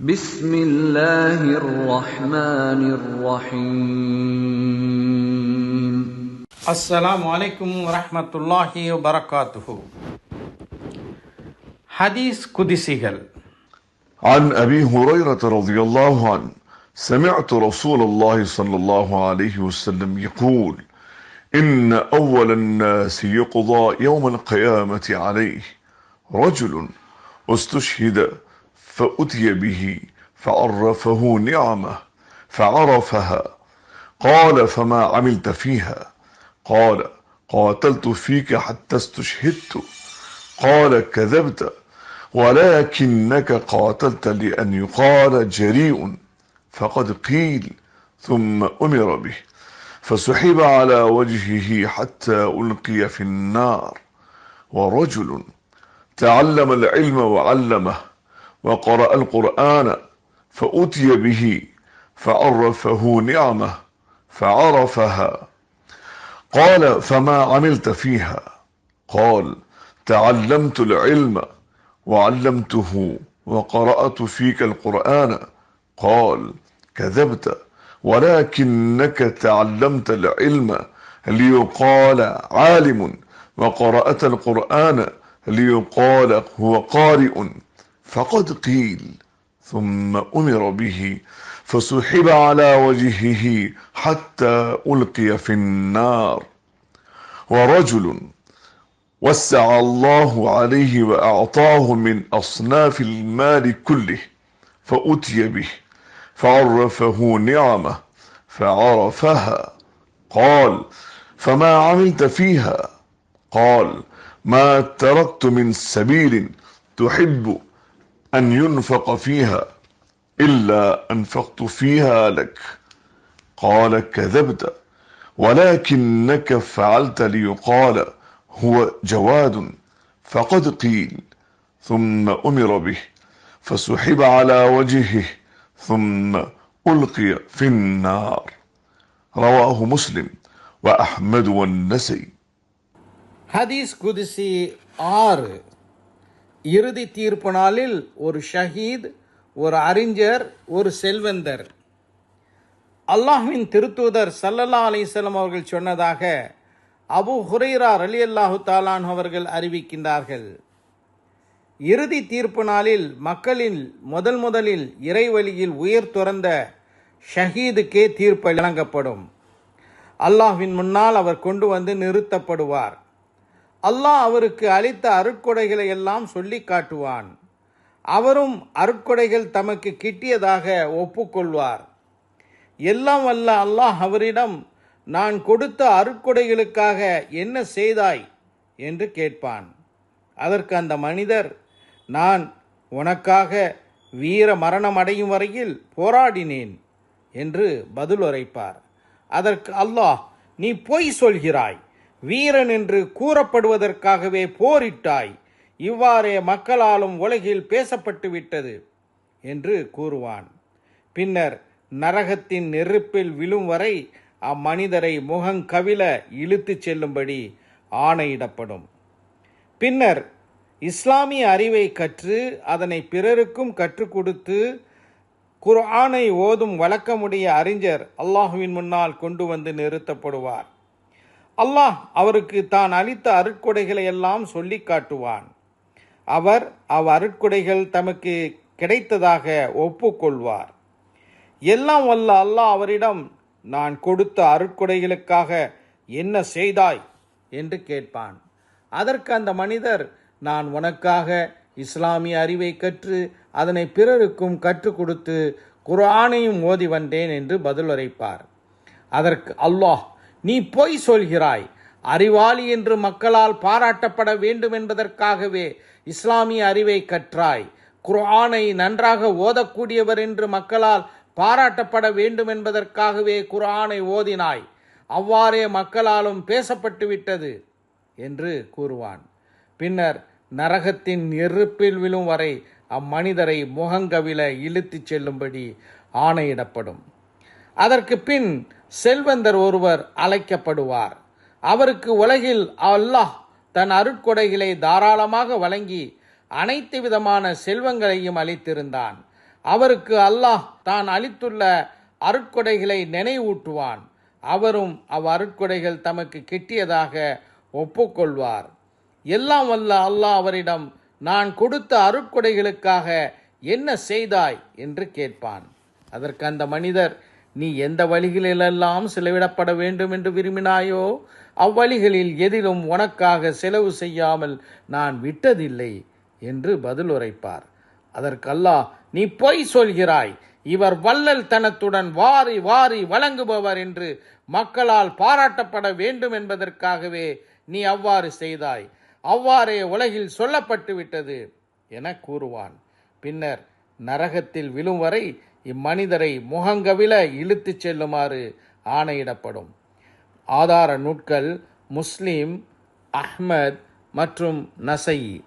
بسم الله الرحمن الرحيم. السلام عليكم ورحمة الله وبركاته. حديث قدسيகள். عن أبي هريرة رضي الله عنه سمعت رسول الله صلى الله عليه وسلم يقول إن أول الناس يقضى يوم القيامة عليه رجل استشهد فأتي به فعرفه نعمه فعرفها. قال فما عملت فيها؟ قال قاتلت فيك حتى استشهدت. قال كذبت ولكنك قاتلت لأن يقال جريء. فقد قيل ثم أمر به. فسحب على وجهه حتى ألقي في النار. ورجل تعلم العلم وعلمه وقرأ القرآن فأتي به فعرفه نعمه فعرفها. قال فما عملت فيها؟ قال تعلمت العلم وعلمته وقرأت فيك القرآن. قال كذبت ولكنك تعلمت العلم ليقال عالم وقرأت القرآن ليقال هو قارئ. فقد قيل ثم أمر به فسحب على وجهه حتى ألقي في النار. ورجل وسع الله عليه وأعطاه من أصناف المال كله فأتي به فعرفه نعمه فعرفها. قال فما عملت فيها؟ قال ما تركت من سبيل تحب أن ينفق فيها إلا أنفقت فيها لك. قال كذبت ولكنك فعلت ليقال هو جواد فقد قيل ثم أمر به فسحب على وجهه ثم ألقي في النار. رواه مسلم وأحمد والنسي حديث قدسي آر. இறுதி தீர்ப்பு நாளில் ஒரு ஷஹீத் ஒரு அறிஞர் ஒரு செல்வந்தர். அல்லாஹின் திருத்தூதர் சல்லல்லா அலிசல்லாம் அவர்கள் சொன்னதாக அபு ஹுரைரா அலி அல்லாஹு தாலான் அவர்கள் அறிவிக்கின்றார்கள். இறுதி தீர்ப்பு நாளில் மக்களில் முதல் முதலில் இறைவழியில் உயிர் துறந்த ஷஹீதுக்கே தீர்ப்பு வழங்கப்படும். அல்லாஹ்வின் முன்னால் அவர் கொண்டு வந்து நிறுத்தப்படுவார். அல்லாஹ் அவருக்கு அளித்த அருட்கொடைகளை எல்லாம் சொல்லி காட்டுவான். அவரும் அருட்கொடைகள் தமக்கு கிட்டியதாக ஒப்புக்கொள்வார். எல்லாம் வல்ல அல்லாஹ் அவரிடம் நான் கொடுத்த அருட்கொடைகளுக்காக என்ன செய்தாய்? என்று கேட்பான். அதற்கு அந்த மனிதர் நான் உனக்காக வீர மரணம் அடையும் வரையில் போராடினேன் என்று பதில் உரைப்பார். அதற்கு அல்லாஹ் நீ பொய் சொல்கிறாய். வீரன் என்று கூறப்படுவதற்காகவே போரிட்டாய். இவ்வாறே மக்களாலும் உலகில் பேசப்பட்டு விட்டது என்று கூறுவான். பின்னர் நரகத்தின் நெருப்பில் விழும் வரை அம்மனிதரை முகங்கவில இழுத்துச் செல்லும்படி ஆணையிடப்படும். பின்னர் இஸ்லாமிய அறிவை கற்று அதனை பிறருக்கும் கற்றுக் கொடுத்து குர்ஆனை ஓதும் வழக்கமுடைய அறிஞர் அல்லாஹுவின் முன்னால் கொண்டு வந்து நிறுத்தப்படுவார். அல்லாஹ் அவருக்கு தான் அளித்த அருட்கொடைகளை எல்லாம் சொல்லி காட்டுவான். அவர் அவ் அருட்கொடைகள் தமக்கு கிடைத்ததாக ஒப்புக்கொள்வார். எல்லாம் வல்ல அல்லாஹ் அவரிடம் நான் கொடுத்த அருட்கொடைகளுக்காக என்ன செய்தாய்? என்று கேட்பான். அதற்கு அந்த மனிதர் நான் உனக்காக இஸ்லாமிய அறிவை கற்று அதனை பிறருக்கும் கற்றுக் கொடுத்து குர்ஆனையும் ஓதி வந்தேன் என்று பதிலுரைப்பார் அதற்கு அல்லாஹ் நீ பொய் சொல்கிறாய். அறிவாளி என்று மக்களால் பாராட்டப்பட வேண்டும் என்பதற்காகவே இஸ்லாமிய அறிவை கற்றாய். குர்ஆனை நன்றாக ஓதக்கூடியவர் என்று மக்களால் பாராட்டப்பட வேண்டும் என்பதற்காகவே குர்ஆனை ஓதினாய். அவ்வாறே மக்களாலும் பேசப்பட்டு விட்டது என்று கூறுவான். பின்னர் நரகத்தின் நெருப்பில் விழும் வரை அம்மனிதரை முகங்கவில இழுத்துச் செல்லும்படி ஆணையிடப்படும். அதற்கு பின் செல்வந்தர் ஒருவர் அழைக்கப்படுவார். அவருக்கு உலகில் அல்லாஹ் தன் அருட்கொடைகளை தாராளமாக வழங்கி அனைத்து விதமான செல்வங்களையும் அளித்திருந்தான். அவருக்கு அல்லாஹ் தான் அளித்துள்ள அருட்கொடைகளை நினைவூட்டுவான். அவரும் அவ் அருட்கொடைகள் தமக்கு கிட்டியதாக ஒப்புக்கொள்வார். எல்லாம் வல்ல அல்லாஹ் அவரிடம் நான் கொடுத்த அருட்கொடைகளுக்காக என்ன செய்தாய்? என்று கேட்பான். அதற்கு அந்த மனிதர் நீ எந்த வழிகளிலெல்லாம் செலவிடப்பட வேண்டும் என்று விரும்பினாயோ அவ்வழிகளில் எதிலும் உனக்காக செலவு செய்யாமல் நான் விட்டதில்லை என்று பதில் உரைப்பார். அதற்கு நீ பொய் சொல்கிறாய். இவர் வள்ளல் தனத்துடன் வாரி வாரி வழங்குபவர் என்று மக்களால் பாராட்டப்பட வேண்டும் என்பதற்காகவே நீ அவ்வாறு செய்தாய். அவ்வாறே உலகில் சொல்லப்பட்டு விட்டது என கூறுவான். பின்னர் நரகத்தில் விழும் வரை இம்மனிதரை முகங்கவில இழுத்துச் செல்லுமாறு ஆணையிடப்படும். ஆதார நூட்கள் முஸ்லீம் அஹ்மத் மற்றும் நசையி